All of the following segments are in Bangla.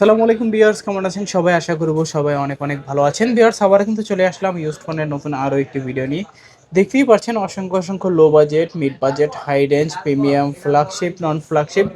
আসসালামু আলাইকুম বিয়ার্স কেমন আছেন? সবাই আশা করব সবাই অনেক অনেক ভালো আছেন। বিয়ার্স আবার কিন্তু চলে আসলাম ইউজ ফোনের নতুন আরও একটি ভিডিও নিয়ে। দেখতেই পাচ্ছেন অসংখ্য অসংখ্য low budget mid budget high range premium flagship non flagship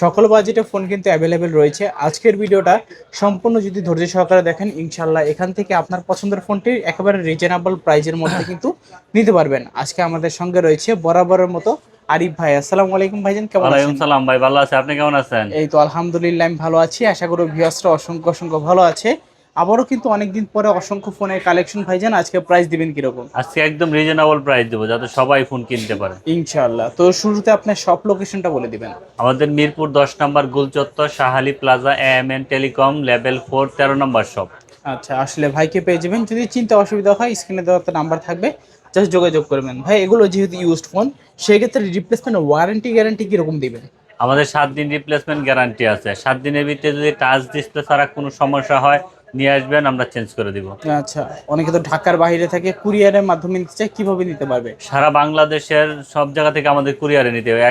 সকল বাজেটে ফোন কিন্তু অ্যাভেলেবেল রয়েছে। আজকের ভিডিওটা সম্পূর্ণ যদি ধৈর্য সহকারে দেখেন ইনশাল্লাহ এখান থেকে আপনার পছন্দের ফোনটি একেবারে রিজনেবল প্রাইজের মধ্যে কিন্তু নিতে পারবেন। আজকে আমাদের সঙ্গে রয়েছে বরাবরের মতো আরিফ ভাই আসসালামু আলাইকুম ভাইজান কেমন ওয়ালাইকুম আছেন? সালাম ভাই ভালো আছে। আপনি কেমন আছেন? এই তো আলহামদুলিল্লাহ আমি ভালো আছি। আশা করি ভিউয়ার্সরা অসংখ্য অসংখ্য ভালো আছে। আবারও কিন্তু অনেকদিন পরে অসংখ্য ফোনের কালেকশন ভাইজান আজকে প্রাইস দিবেন কীরকম? আজকে একদম রিজনেবল প্রাইস দেবো যাতে সবাই ফোন কিনতে পারে। ইনশাআল্লাহ। তো শুরুতে আপনার সব লোকেশনটা বলে দিবেন। আমাদের মিরপুর দশ number Gulchattar Shahali plaza M N telecom level four তেরো নম্বর শপ আচ্ছা আসলে ভাইকে পেয়ে যাবেন। যদি চিন্তা অসুবিধা হয় স্ক্রিনে দেওয়া নাম্বার থাকবে। জাস্ট যোগাযোগ করবেন। ভাই এগুলো যেহেতু ইউজড ফোন সেক্ষেত্রে রিপ্লেসমেন্ট ওয়ারেন্টি গ্যারান্টি কীরকম দিবেন? আমাদের সাত দিন রিপ্লেসমেন্ট গ্যারান্টি আছে। সাত দিনের ভিতরে যদি টাচ ডিসপ্লে ছাড়া কোনো সমস্যা হয় নিয়ে আসবেন আমরা চেঞ্জ করে দিব। আচ্ছা অনেকে তো ঢাকার বাইরে থাকে কুরিয়ারের মাধ্যমে নিতে চায় কীভাবে নিতে পারবে? সারা বাংলাদেশের সব জায়গা থেকে আমাদের কুরিয়ারে নিতে হবে।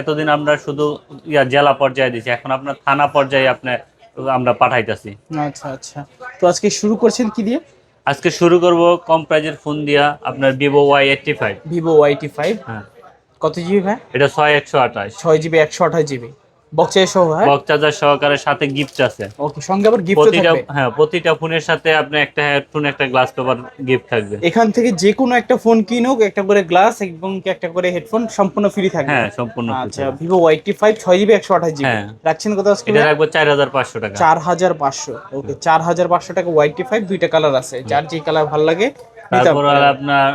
এতদিন আমরা শুধু ইয়া জেলা পর্যায়ে দিছি এখন আপনার থানা পর্যায়ে আপনি আমরা পাঠাইতেছি। আচ্ছা আচ্ছা। তো আজকে শুরু করছেন কি দিয়ে? আজকে শুরু করব কম প্রাইজের ফোন দিয়া আপনার Vivo Y eighty five Vivo Y T five হ্যাঁ। কত জিবি ভাই? এটা ছয় একশো আঠাশ। ছয় জিবি একশো আঠাশ জিবি সহকারে? সাথে গিফট আছে। ওকে সঙ্গে আবার গিফট থাকবে? হ্যাঁ প্রতিটা ফোনের সাথে আপনি একটা হেডফোন একটা গ্লাস গিফট থাকবে। এখান থেকে যে কোনো একটা ফোন কিনুক একটা করে গ্লাস এবং একটা করে হেডফোন সম্পূর্ণ ফ্রি থাকবে। হ্যাঁ সম্পূর্ণ আচ্ছা হ্যাঁ। রাখছেন কত আজকে এটা রাখব চার হাজার পাঁচশো টাকা। চার হাজার পাঁচশো। ওকে চার হাজার পাঁচশো টাকা ওয়াইটি ফাইভ দুইটা কালার আছে। যার যে কালার ভালো লাগে তারপর আপনার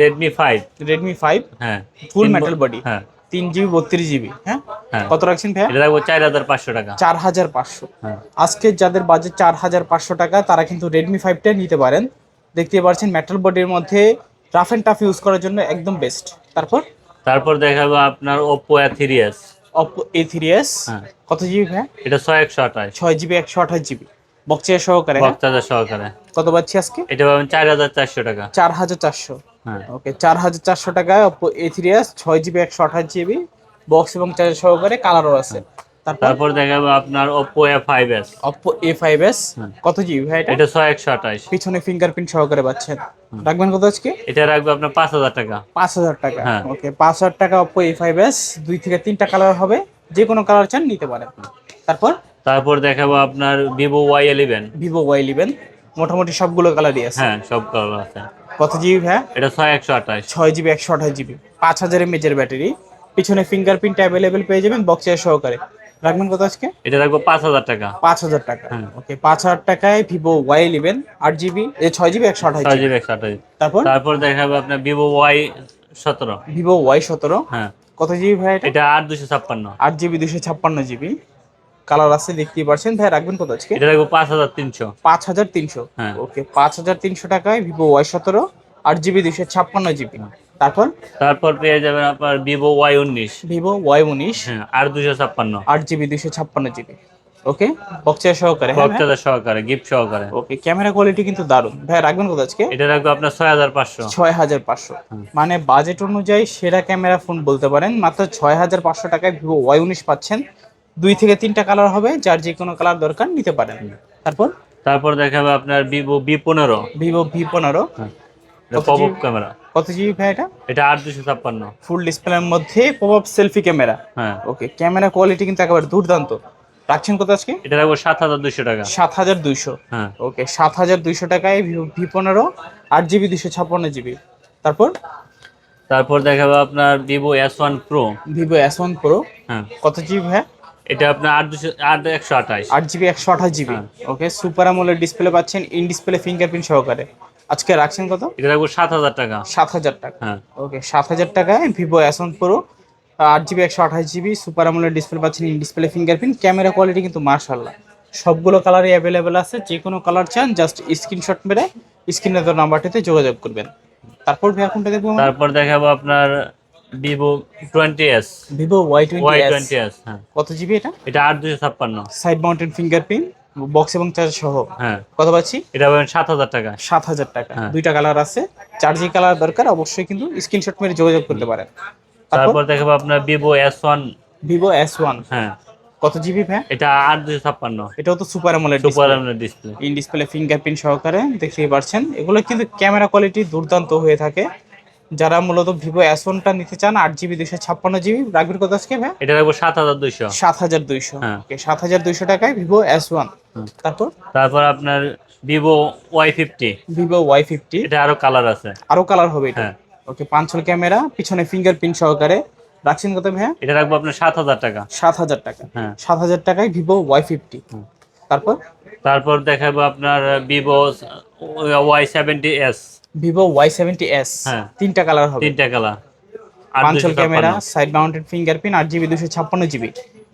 রেডমি ফাইভ রেডমি ফাইভ হ্যাঁ। ফুল মেটাল বডি হ্যাঁ। তিন জিবি বত্রিশ জিবি হ্যাঁ? হ্যাঁ। কত রাখছেন ভাইয়া? এটা রাখব চার হাজার পাঁচশো টাকা। চার হাজার পাঁচশো। হ্যাঁ। আজকে যাদের বাজেট চার হাজার পাঁচশো টাকা তারা কিন্তু রেডমি ফাইভটা নিতে পারেন। দেখতে পাচ্ছেন মেটাল বডির মধ্যে রাফ অ্যান্ড টাফ ইউজ করার জন্য একদম বেস্ট তারপর? তারপর দেখাবো আপনার Oppo A three S Oppo A three S কত জিবি ভাই এটা ছয় একশো আঠাশ। ছয় জিবি একশো আঠাশ জিবি। বক্সের সহকারে হ্যাঁ? সহকারে। কত পাচ্ছি আজকে? এটা পাবেন চার হাজার চারশো টাকা। চার হাজার চারশো। ওকে চার হাজার চারশো টাকায় অপো এ থ্রি এস ছয় জিবি একশো আঠাশ জিবি বক্স এবং চার্জার সহকারে কালারও আছে। তারপর? তারপর দেখাবো আপনার ওপো এ ফাইভ এস কত জিবি ভাই এটা? এটা ছয় একশো আঠাশ। পিছনে ফিঙ্গারপ্রিন্ট সহকারে পাচ্ছেন। রাখবেন কত আজকে? এটা রাখব আপনার পাঁচ হাজার টাকা। পাঁচ হাজার টাকা। হ্যাঁ। ওকে পাঁচ হাজার টাকা অপো এ ফাইভ এস দুই থেকে তিনটা কালার হবে। যে কোনো কালার চান নিতে পারেন। তারপর? তারপর দেখাবো আপনার Vivo Y eleven Vivo Y eleven মোটামুটি সবগুলো কালারই আছে। হ্যাঁ সব কালার আছে। কত জিবি ভাই? এটা ছয় একশো আঠাশ। ছয় জিবি একশো আঠাশ জিবি। পাঁচ হাজার এমএচের ব্যাটারি। পিছনে ফিঙ্গারপ্রিন্ট অ্যাভেলেবেল পেয়ে যাবেন বক্সের সহকারে। রাখবেন কত আজকে? এটা রাখব পাঁচ হাজার টাকা। পাঁচ হাজার টাকা। হ্যাঁ। ওকে পাঁচ হাজার টাকায় ভিভো ওয়াই ইলেভেন আট জিবি। এ ছয় জিবি একশো আঠাশ ছয় জিবি। জিবি একশো আঠাশ তারপর? তারপর দেখাবো আপনার ভিভো ওয়াই সতেরো। ভিভো ওয়াই সতেরো। হ্যাঁ। কত জিবি ভাই এটা? এটা আট দুশো ছাপ্পান্ন। আট জিবি দুশো ছাপ্পান্ন জিবি। কালার আছে দেখতেই পারছেন। ভাই রাখবেন কত আজকে? এটা রাখব পাঁচ হাজার তিনশো। পাঁচ হাজার তিনশো? হ্যাঁ। ওকে পাঁচ হাজার তিনশো টাকায় ভিভো ওয়াই সতেরো আট জিবি দুশো ছাপ্পান্ন জিবি। তারপর? তারপর পেয়ে যাবেন আপনার ভিভো ওয়াই উনিশ। ভিভো ওয়াই উনিশ। হ্যাঁ আর দুশো ছাপ্পান্ন। আট জিবি দুশো ছাপ্পান্ন জিবি। ওকে? বক্সের সহকারে হ্যাঁ ভাই? সহকারে গিফট সহকারে। ওকে ক্যামেরা কোয়ালিটি কিন্তু দারুণ। ভাই রাখবেন কত আজকে? এটা রাখব আপনার ছয় হাজার পাঁচশো। ছয় হাজার পাঁচশো। মানে বাজেট অনুযায়ী সেরা ক্যামেরা ফোন বলতে পারেন মাত্র ছয় হাজার পাঁচশো টাকায় ভিভো ওয়াই উনিশ পাচ্ছেন। দুই থেকে তিনটা কালার হবে যার যে কোনো কালার দরকার নিতে পারেন। তারপর? তারপর দেখাবো আপনার ভিভো বি পনেরো। ভিভো ভি পনেরো। ক্যামেরা কত জিবি ভাই এটা? এটা আট দুশো ছাপ্পান্ন। ফুল ডিসপ্লের মধ্যে পপ সেলফি ক্যামেরা হ্যাঁ। ওকে ক্যামেরা কোয়ালিটি কিন্তু একেবারে দুর্দান্ত। রাখছেন কত আজকে? এটা রাখব সাত হাজার টাকা। সাত হাজার দুইশো। হ্যাঁ। ওকে সাত হাজার দুইশো টাকায় ভিভো ভি পনেরো আট জিবি দুশো ছাপ্পান্ন জিবি তারপর? তারপর দেখাবো আপনার Vivo S one pro Vivo S one pro হ্যাঁ। কত জিবি ভাই এটা আপনার আট দুশো আট একশো আঠাশ। আট জিবি একশো আঠাশ জিবি। হ্যাঁ। ওকে সুপার আমলের ডিসপ্লে পাচ্ছেন ইন ডিসপ্লে ফিঙ্গারপ্রিন্ট সহকারে। আজকে রাখছেন কত? এটা রাখব সাত হাজার টাকা। সাত হাজার টাকা। হ্যাঁ। ওকে সাত হাজার টাকায় ভিভো ওয়ান প্রো আট জিবি একশো আঠাশ জিবি সুপার আমলের ডিসপ্লে পাচ্ছেন in display fingerprint camera quality কিন্তু মার্শাল্লাহ সবগুলো কালারই অ্যাভেলেবেল আছে যে কোনো কালার চান জাস্ট স্ক্রিনশট মেরে স্ক্রিনে নাম্বারটিতে যোগাযোগ করবেন। তারপর কোনটা দেখব তারপর দেখাবো আপনার Vivo twenty S Vivo Y twenty S হ্যাঁ। কত জিবি এটা? এটা আট দুশো ছাপ্পান্ন। সাইড মাউন্টেন ফিঙ্গারপ্রিন্ট বক্স এবং চার্জ সহ। হ্যাঁ। কত পাচ্ছি? এটা সাত হাজার টাকা। সাত হাজার টাকা। হ্যাঁ। দুইটা কালার আছে। চার জি কালার দরকার অবশ্যই কিন্তু স্ক্রিনশট মেরে যোগাযোগ করতে পারেন। তারপর? দেখাবো আপনার Vivo S one Vivo S one হ্যাঁ। কত জিবি ভাই এটা আট দুশো ছাপ্পান্ন। এটাও তো super AMOLED super display in display fingerprint সহকারে দেখতেই পারছেন। এগুলো কিন্তু ক্যামেরা কোয়ালিটি দুর্দান্ত হয়ে থাকে। যারা মূলত ভিভো এস ওয়ানটা নিতে চান আট জিবি দুশো ছাপ্পান্ন জিবি রাখবেন কত আজকে ভাই? এটা রাখব সাত হাজার দুইশো। সাত হাজার দুইশো। হ্যাঁ। সাত হাজার দুইশো টাকায় ভিভো এস ওয়ান তারপর? তারপর আপনার Vivo Y fifty Vivo Y fifty এটা আরও কালার আছে। আরও কালার হবে এটা। হ্যাঁ। ওকে পাঁচশোল ক্যামেরা পিছনে ফিঙ্গারপ্রিন্ট সহকারে। রাখছেন কত ভাইয়া এটা রাখব আপনার সাত হাজার টাকা। সাত হাজার টাকা। হ্যাঁ। সাত হাজার টাকায় ভিভো ওয়াই ফিফটি। তারপর? তারপর দেখাবো আপনার Vivo Y seventy S Vivo Y seventy S. তিনটা কালার হবে। তিনটা কালার দুশো ক্যামেরা। সাইড মাউন্টেড ফিঙ্গারপ্রিন্ট আট জিবি দুশো ছাপ্পান্ন জিবি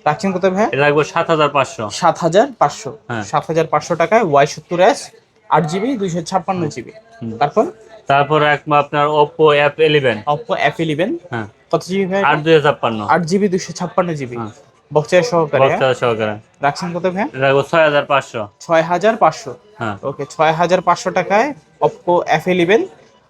রাখছেন কত এটা রাখব সাত হাজার পাঁচশো। সাত হাজার পাঁচশো। হ্যাঁ। সাত হাজার পাঁচশো টাকায় ওয়াই সত্তর এস আট জিবি দুইশো ছাপ্পান্ন জিবি। তারপর? তারপর রাখব আপনার Oppo F eleven Oppo F eleven হ্যাঁ। কত জিবি ভাই আট দুশো ছাপ্পান্ন। আট জিবি দুশো ছাপ্পান্ন জিবি হ্যাঁ। বক্সের সহকারে হ্যাঁ? বক্সা সহকারে। রাখছেন কত ভাই রাখব ছয় হাজার পাঁচশো। ছয় হাজার পাঁচশো। হ্যাঁ। ওকে ছয় হাজার পাঁচশো টাকায় অপো এফ ইলেভেন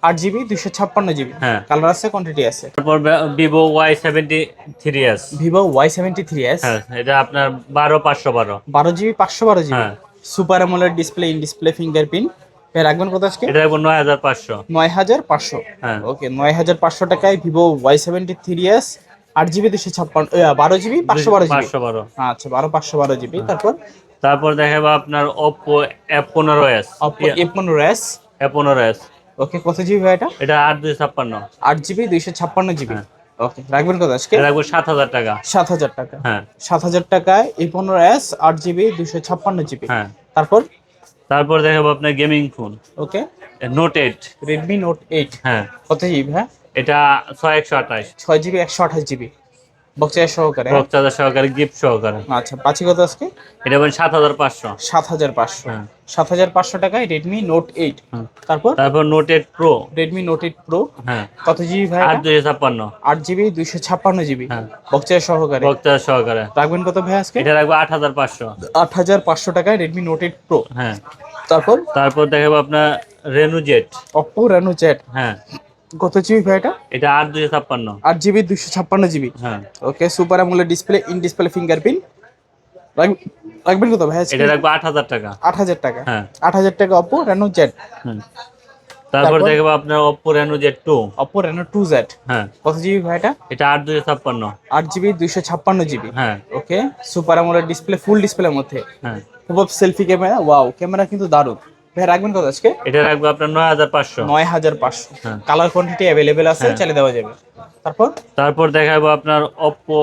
আট জিবি দুশো ছাপ্পান্ন জিবি হ্যাঁ। কালার আছে কোয়ান্টিটি আছে। তারপর Vivo Y seventy three S Vivo Y seventy three S হ্যাঁ এটা আপনার বারো পাঁচশো বারো। বারো জিবি পাঁচশো বারো জিবি হ্যাঁ। Super AMOLED display in display fingerprint রাখবেন কত আজকে? এটা রাখব নয় হাজার পাঁচশো। নয় হাজার পাঁচশো। হ্যাঁ। ওকে নয় হাজার পাঁচশো টাকায় Vivo Y seventy three S আট জিবি দুশো ছাপ্পান্ন বারো জিবি পাঁচশো বারো জিবি পাঁচশো বারো। আচ্ছা বারো পাঁচশো বারো জিবি তারপর? তারপর দেখাবো আপনার ওপো এফ পনেরো এস অপো এ পনেরো এস এফ পনেরো এস ওকে কত জিবি ভাই এটা? এটা আট দুই ছাপ্পান্ন। আট জিবি দুইশো ছাপ্পান্ন জিবি হ্যাঁ। ওকে রাখবেন কত আজকে? রাখব সাত হাজার টাকা। সাত হাজার টাকা। হ্যাঁ। সাত হাজার টাকায় এ পনেরো এস আট জিবি দুশো ছাপ্পান্ন জিবি হ্যাঁ। তারপর? তারপর দেখাবো আপনার gaming phone okay note eight Redmi note eight হ্যাঁ। কত জিবি হ্যাঁ? এটা ছয় একশো আঠাশ। ছয় জিবি একশো আঠাশ জিবি বক্সের সহকারে বক্স চার্জার সহকারে গিফট সহকারে। আচ্ছা পাঁচি কত আজকে? এটা বলেন সাত হাজার পাঁচশো। সাত হাজার পাঁচশো। হ্যাঁ। সাত হাজার পাঁচশো টাকায় রেডমি নোট এইট তারপর? তারপর note eight pro Redmi note eight pro হ্যাঁ। কত জিবি ভাই আট দুই ছাপ্পান্ন। আট জিবি দুইশো ছাপ্পান্ন জিবি। হ্যাঁ। বক্সের সহকারে। বক্স সহকারে। রাখবেন কত ভাই আজকে? এটা রাখব আট হাজার পাঁচশো। আট হাজার পাঁচশো টাকায় রেডমি নোট এইট প্রো হ্যাঁ। তারপর? তারপর দেখাবো আপনার অপো রেনো চ্যাট হ্যাঁ। কত জিবি ভাই এটা? এটা আট দুই ছাপ্পান্ন। আট জিবি দুইশো ছাপ্পান্ন জিবি হ্যাঁ। Okay super AMOLED display in display fingerprint রাখবেন কত ভাই? এটা রাখব আট হাজার টাকা। আট হাজার টাকা। হ্যাঁ। আট হাজার টাকা অপো রেনো জেড তারপর? দেখব আপনার Oppo Reno Z two Oppo Reno two Z হ্যাঁ। কত জিবি ভাই এটা? এটা আট দুই ছাপ্পান্ন। আট জিবি দুইশো ছাপ্পান্ন জিবি হ্যাঁ। Okay super AMOLED display full ডিসপ্লের মধ্যে। হ্যাঁ। খুব সেলফি ক্যামেরা ওয়াও ক্যামেরা কিন্তু দারুণ। ভাই রাখবেন কত আজকে? এটা রাখব আপনার নয় হাজার পাঁচশো। নয় হাজার পাঁচশো। হ্যাঁ। কালার কোয়ান্টিটি অ্যাভেলেবেল আছে হ্যাঁ। চালিয়ে দেওয়া যাবে। তারপর? তারপর দেখাবো আপনার Oppo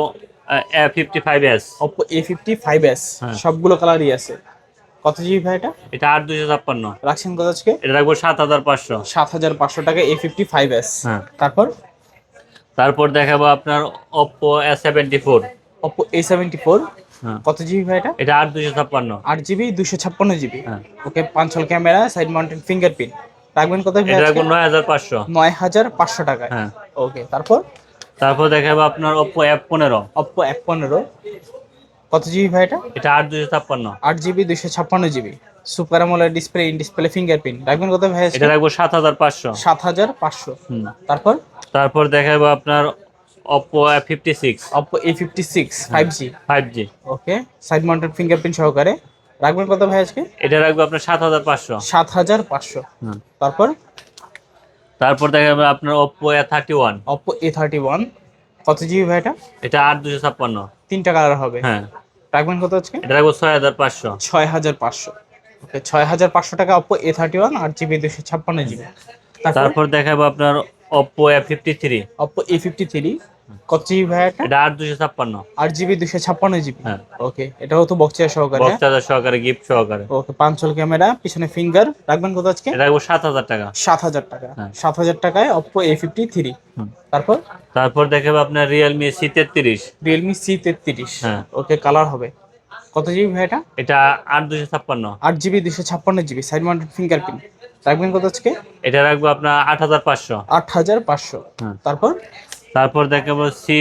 A fifty five S Oppo A fifty five S. সবগুলো কালারই আছে। কত জিবি ভাই এটা? এটা আট দুইশো ছাপ্পান্ন। রাখছেন কত আজকে? এটা রাখব সাত হাজার পাঁচশো। সাত হাজার পাঁচশো টাকা এ ফিফটি ফাইভ এস তারপর? তারপর দেখাবো আপনার Oppo S seventy four Oppo A seventy four কত জিবি ভাই এটা? এটা আট দুইশো ছাপ্পান্ন। আট জিবি দুশো ছাপ্পান্ন জিবি। হ্যাঁ। ওকে পাঁচশো ক্যামেরা সাইড মাউন্টেড ফিঙ্গারপ্রিন্ট রাখবেন কত ভাই এটা আজকে? রাখব নয় হাজার পাঁচশো। নয় হাজার পাঁচশো টাকায়। হ্যাঁ। ওকে তারপর? তারপর দেখাবো আপনার ওপো এফ পনেরো। অপো এক পনেরো। কত জিবি ভাই এটা? এটা আট দুইশো ছাপ্পান্ন। আট জিবি দুইশো ছাপ্পান্ন GB. Super AMOLED display in display fingerprint রাখবেন কত ভাই? এটা রাখব সাত হাজার পাঁচশো। সাত হাজার পাঁচশো। হুম। তারপর? তারপর দেখাবো আপনার fifty six five G five G okay side mounted fingerprint সহকারে। রাখবেন কত ভাই আজকে? এটা রাখব আপনার সাত হাজার পাঁচশো। সাত হাজার পাঁচশো। হুম। তারপর? তারপর আপনার A thirty one Oppo A thirty one কত জিবি ভাই এটা? এটা আট দুশো ছাপ্পান্ন। তিনটা কালার হবে। হ্যাঁ। রাখবেন কত আজকে? এটা রাখব ছয় হাজার পাঁচশো। ছয় হাজার পাঁচশো। ওকে ছয় হাজার পাঁচশো টাকা অপো এ থার্টি ওয়ান আট জিবি দুশো ছাপ্পান্ন জিবি তারপর? দেখাবো আপনার অপো এ ফিফটি থ্রি কত জিবি ভাই এটা? এটা আট দুশো ছাপ্পান্ন। আট জিবি দুশো ছাপ্পান্ন জিবি? হ্যাঁ। ওকে এটাও তো বক্সিয়া সহকারে বক্স সহকারে গিফট সহকারে। ওকে পাঁচশোল ক্যামেরা পিছনে ফিঙ্গার রাখবেন কত আজকে? এটা রাখব সাত হাজার টাকা। সাত হাজার টাকা। হ্যাঁ। সাত হাজার টাকায় অপো এ ফিফটি থ্রি তারপর? তারপর দেখাবো আপনার রিয়েলমি সি তেত্রিশ। রিয়েলমি সি তেত্রিশ। হ্যাঁ। ওকে কালার হবে। কত জিবি ভাই এটা? এটা আট দুশো ছাপ্পান্ন। আট জিবি দুশো ছাপ্পান্ন জিবি সাইড মাউন্টেড ফিঙ্গারপ্রিন্ট রাখবেন কত আজকে? এটা রাখব আপনার আট হাজার পাঁচশো। আট হাজার পাঁচশো। হ্যাঁ। তারপর? তারপর দেখাবো C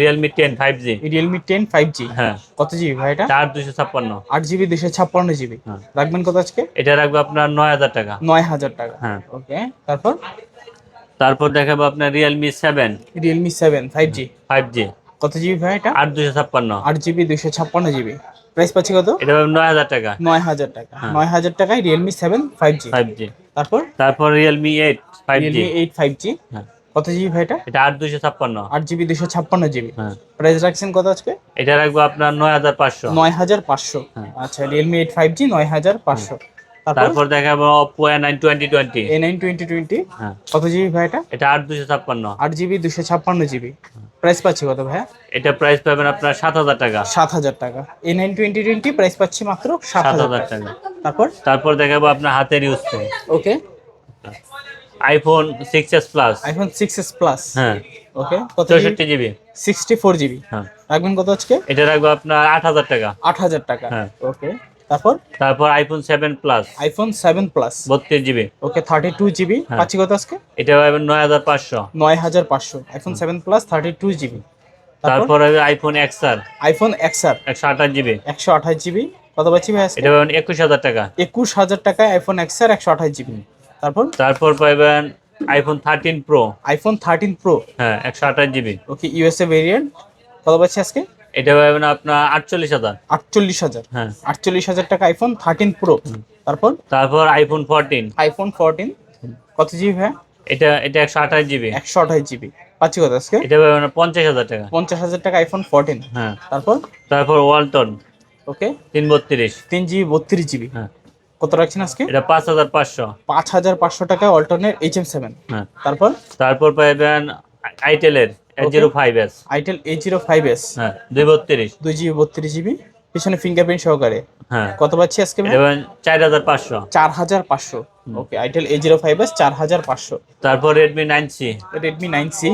Realme ten five G Realme ten five G হ্যাঁ। কত জিবি ভাই এটা? চার দুশো ছাপ্পান্ন। আট জিবি দুশো ছাপ্পান্ন জিবি হ্যাঁ। রাখবেন কত আজকে? এটা রাখব আপনার নয় হাজার টাকা। নয় হাজার টাকা। হ্যাঁ। ওকে তারপর? তারপর দেখাবো আপনার Realme seven Realme seven five G five G কত জিবি ভাই এটা? আট দুশো ছাপ্পান্ন। আট জিবি দুইশো ছাপ্পান্ন জিবি প্রাইস পাচ্ছি কত? এটা নয় হাজার টাকা। নয় হাজার টাকা। হ্যাঁ। নয় হাজার টাকায় Realme seven five G five G তারপর? তারপর Realme eight five G eight five G হ্যাঁ। কত জিবি ভাই এটা? এটা আট দুশো ছাপ্পান্ন। আট জিবি দুশো ছাপ্পান্ন জিবি। হ্যাঁ। প্রাইস রাখছেন কত আজকে? এটা রাখব আপনার নয় হাজার পাঁচশো। নয় হাজার পাঁচশো। হ্যাঁ। আচ্ছা রিয়েলমি এইট ফাইভ জি নয় হাজার পাঁচশো। তারপর? তারপর দেখাবো twenty twenty A nine twenty twenty হ্যাঁ। কত জিবি ভাই এটা? এটা আট দুশো ছাপ্পান্ন। আট জিবি দুশো ছাপ্পান্ন জিবি। প্রাইস পাচ্ছি কত ভাইয়া? এটা প্রাইস পাবেন আপনার সাত হাজার টাকা। সাত হাজার টাকা। A nine twenty twenty price পাচ্ছি মাত্র সাত সাত হাজার হাজার টাকা। টাকা। তারপর? তারপর দেখাবো আপনার হাতের use okay iPhone six S plus iPhone six S plus হ্যাঁ। ওকে কত জিবি সিক্সটি ফোর জিবি হ্যাঁ। রাখবেন কত আজকে? এটা রাখব আপনার আট হাজার টাকা। আট হাজার টাকা। হ্যাঁ। ওকে তারপর? তারপর iPhone seven plus iPhone seven plus বত্রিশ GB okay thirty two GB. পাচ্ছি কত আজকে? এটা পাবেন নয় হাজার পাঁচশো। নয় হাজার পাঁচশো। IPhone seven plus thirty two GB তারপর? হবে আইফোন এক্সআর আইফোন এক্সআর একশো আঠাশ জিবি একশো আঠাশ জিবি কত পাচ্ছি ভাই এটা পাবেন একুশ হাজার টাকা। একুশ হাজার টাকায় আইফোন এক্সআর একশো আঠাশ জিবি তারপর? তারপর পাবেন iPhone thirteen pro iPhone thirteen pro হ্যাঁ একশো আঠাশ জিবি ওকে ইউএসএ ভেরিয়েন্ট কত পাচ্ছি আজকে? এটা পাবেন আপনার আটচল্লিশ হাজার। আটচল্লিশ হাজার। হ্যাঁ। আটচল্লিশ হাজার টাকা আইফোন থার্টিন প্রো তারপর? তারপর আইফোন ফোরটিন আইফোন ফোরটিন কত জিবি ভাই এটা এটা একশো আঠাশ জিবি একশো আঠাশ জিবি পাচ্ছি কত আজকে? এটা পাবেন পঞ্চাশ হাজার টাকা। পঞ্চাশ হাজার টাকা আইফোন ফোরটিন হ্যাঁ। তারপর? তারপর ওয়ালটন ওকে। তিন বত্রিশ। তিন জিবি বত্রিশ জিবি হ্যাঁ। কত রাখছেন আজকে? এটা পাঁচ হাজার পাঁচশো। পাঁচ হাজার পাঁচশো টাকা অল্টারনেট এইচ এম সেভেন। হ্যাঁ। তারপর? তারপর পাবেন আইটেলের zero five S. Itel eight zero five S. হ্যাঁ দুই বত্রিশ। দুই জিবি বত্রিশ জিবি। পিছনে ফিঙ্গারপ্রিন্ট সহকারে। হ্যাঁ। কত পাচ্ছি আজকে চার হাজার পাঁচশো। Okay itel eight zero five S চার হাজার পাঁচশো। তারপর Redmi nine C. Redmi nine C.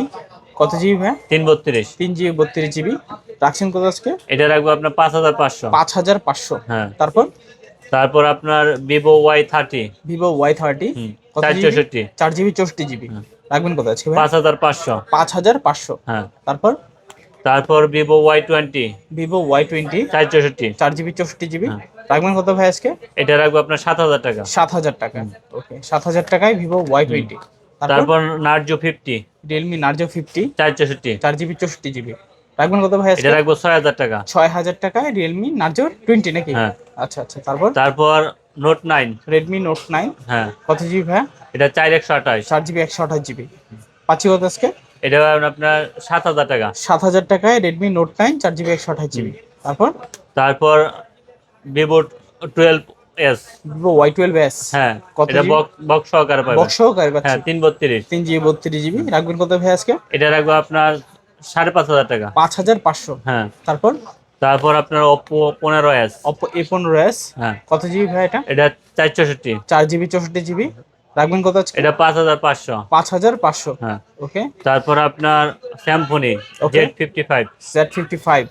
কত জিবি ভাই? তিন বত্রিশ। তিন জিবি বত্রিশ জিবি। রাখছেন কত আজকে? এটা রাখব আপনার পাঁচ হাজার পাঁচশো। পাঁচ হাজার পাঁচশো। হ্যাঁ। তারপর? তারপর আপনার Vivo Y thirty Vivo Y thirty চৌষট্টি। চার জিবি চৌষট্টি জিবি রাখবেন কত ভাই? পাঁচ হাজার পাঁচশো। পাঁচ হাজার পাঁচশো। হ্যাঁ। তারপর? তারপর Vivo Y twenty Vivo Y twenty চার চৌষট্টি। চার জিবি চৌষট্টি জিবি হ্যাঁ। রাখবেন কত ভাই আজকে? এটা রাখব আপনার সাত হাজার টাকা। সাত হাজার টাকা। ওকে সাত হাজার টাকায় ভিভো ওয়াই টোয়েন্টি তারপর তারপর? Narzo fifty Realme Narzo fifty চার চৌষট্টি। চার জিবি চৌষট্টি জিবি রাখবেন কত ভাই এটা রাখব ছয় হাজার টাকা। ছয় হাজার টাকায় রিয়েলমি নার্জো টোয়েন্টি নাকি? হ্যাঁ। আচ্ছা আচ্ছা তারপর? তারপর note nine Redmi note nine হ্যাঁ। কত জিবি ভাই? এটা চার একশো আঠাশ। চার জিবি একশো আঠাশ জিবি পাচ্ছি কত আজকে? এটা আপনার সাত হাজার টাকা। সাত হাজার টাকায় রেডমি নোট নাইন চার জিবি একশো আঠাশ জিবি তারপর? তারপর Vivo twelve S Vivo Y twelve S হ্যাঁ কত এটা বক্স বক্স সহকারে পাবেন। বক্স সহকারে পাচ্ছি। হ্যাঁ তিন বত্রিশ। তিন জিবি বত্রিশ জিবি রাখবেন কত ভাই আজকে? এটা রাখব আপনার সাড়ে পাঁচ হাজার টাকা। পাঁচ হাজার পাঁচশো। হ্যাঁ। তারপর? তারপর আপনার ওপো পনেরো এস অপো এ পনেরো এস হ্যাঁ। কত জিবি ভাই এটা? এটা চার চৌষট্টি। চার জিবি চৌষট্টি জিবি। রাখবেন কত এটা পাঁচ হাজার পাঁচশো। পাঁচ হাজার পাঁচশো। হ্যাঁ। ওকে। তারপর আপনার Symphony. Z fifty five Z fifty five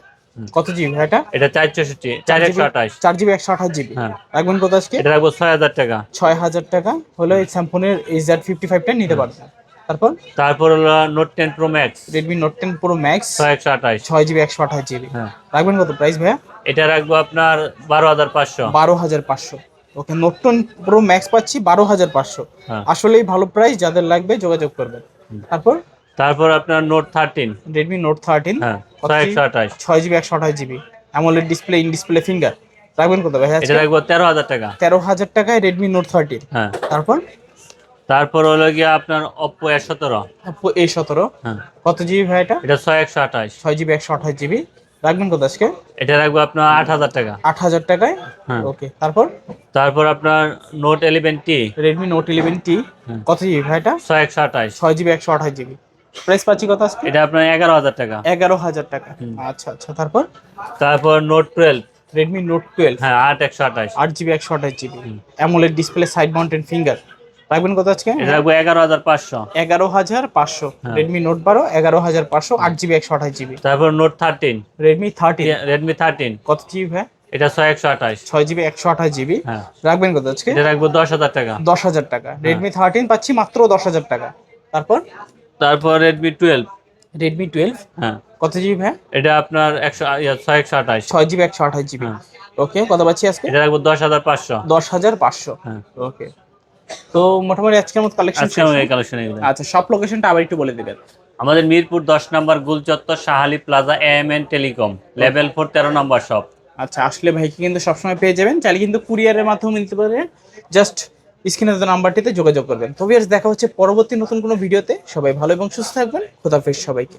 কত জিবি ভাই এটা? এটা চার চৌষট্টি চার একশো আঠাশ। চার জিবি একশো আঠাশ জিবি। হ্যাঁ। রাখবেন কত আজকে? এটা রাখব ছয় হাজার টাকা। ছয় হাজার টাকা হলে এই স্যামসংয়ের এই জেড ফিফটি ফাইভটা নিতে পারবেন। তারপর? তারপর হলো note ten pro max Redmi note ten pro max ছয় একশো আঠাশ। ছয় জিবি একশো আঠাশ জিবি রাখবেন কত প্রাইস ভাইয়া? এটা রাখব আপনার বারো হাজার পাঁচশো। বারো হাজার পাঁচশো। Okay note ten pro max পাচ্ছি বারো হাজার পাঁচশো। হ্যাঁ। আসলেই ভালো প্রাইস যাদের লাগবে যোগাযোগ করবেন। তারপর? তারপর আপনার note thirteen Redmi note thirteen ছয় একশো আঠাশ। ছয় জিবি একশো আঠাশ GB AMOLED display in display finger রাখবেন কত ভাই এটা রাখব তেরো হাজার টাকা। তেরো হাজার টাকায় রেডমি নোট থার্টিন হ্যাঁ। তারপর? তারপর হলো গিয়ে আপনার অপো এ সতেরো। এ সতেরো। হ্যাঁ। কত জিবি ভাই এটা? এটা ছয় একশো আঠাশ। ছয় জিবি একশো আঠাশ জিবি রাখবেন কত আজকে? এটা রাখব আপনার আট হাজার টাকা। আট হাজার টাকায়? হ্যাঁ। ওকে তারপর? তারপর আপনার note eleven T Redmi note eleven T. কত জিবি ভাই এটা? ছয় একশো আঠাশ। ছয় জিবি একশো আঠাশ জিবি প্রাইস পাচ্ছি কত আজকে? এটা আপনার এগারো হাজার টাকা। এগারো হাজার টাকা। আচ্ছা আচ্ছা তারপর? তারপর note twelve Redmi note twelve হ্যাঁ আট একশো আঠাশ। আট জিবি একশো আঠাশ GB AMOLED display side mounted finger রাখবেন কত আজকে? রাখব এগারো হাজার পাঁচশো। এগারো হাজার পাঁচশো হ্যাঁ। রেডমি নোট বারো এগারো হাজার পাঁচশো আট জিবি একশো আঠাশ জিবি। তারপর note thirteen Redmi thirteen Redmi thirteen কত জিবি ভাই? এটা ছয় একশো আঠাশ। ছয় জিবি একশো আঠাশ জিবি। হ্যাঁ। রাখবেন কত আজকে? এটা রাখব দশ হাজার টাকা। দশ হাজার টাকা। রেডমি থার্টিন পাচ্ছি মাত্র দশ হাজার টাকা। তারপর? তারপর রেডমি টুয়েলভ রেডমি টুয়েলভ হ্যাঁ। কত জিবি ভাই? এটা আপনার একশো ছয় একশো আঠাশ। ছয় জিবি একশো আঠাশ জিবি। হ্যাঁ। ওকে কত পাচ্ছি আজকে? এটা রাখব দশ হাজার পাঁচশো। দশ হাজার পাঁচশো। হ্যাঁ। ওকে তো মোটামুটি আজকের মতো কালেকশন আজকে আমাদের কালেকশন এগুলো। আচ্ছা সব লোকেশনটা আবার একটু বলে দিবেন। আমাদের মিরপুর দশ নম্বর Golchattar Shah Ali plaza M N telecom. Level four তেরো নম্বর শপ আচ্ছা আসলে ভাইকে কিন্তু সবসময় পেয়ে যাবেন। চাইলে কিন্তু কুরিয়ারের মাধ্যমে নিতে পারেন জাস্ট স্ক্রিনে দেওয়া নাম্বারটিতে যোগাযোগ করবেন। তো ভিউয়ার্স দেখা হচ্ছে পরবর্তী নতুন কোনো ভিডিওতে। সবাই ভালো এবং সুস্থ থাকবেন। খোদাফেজ সবাইকে।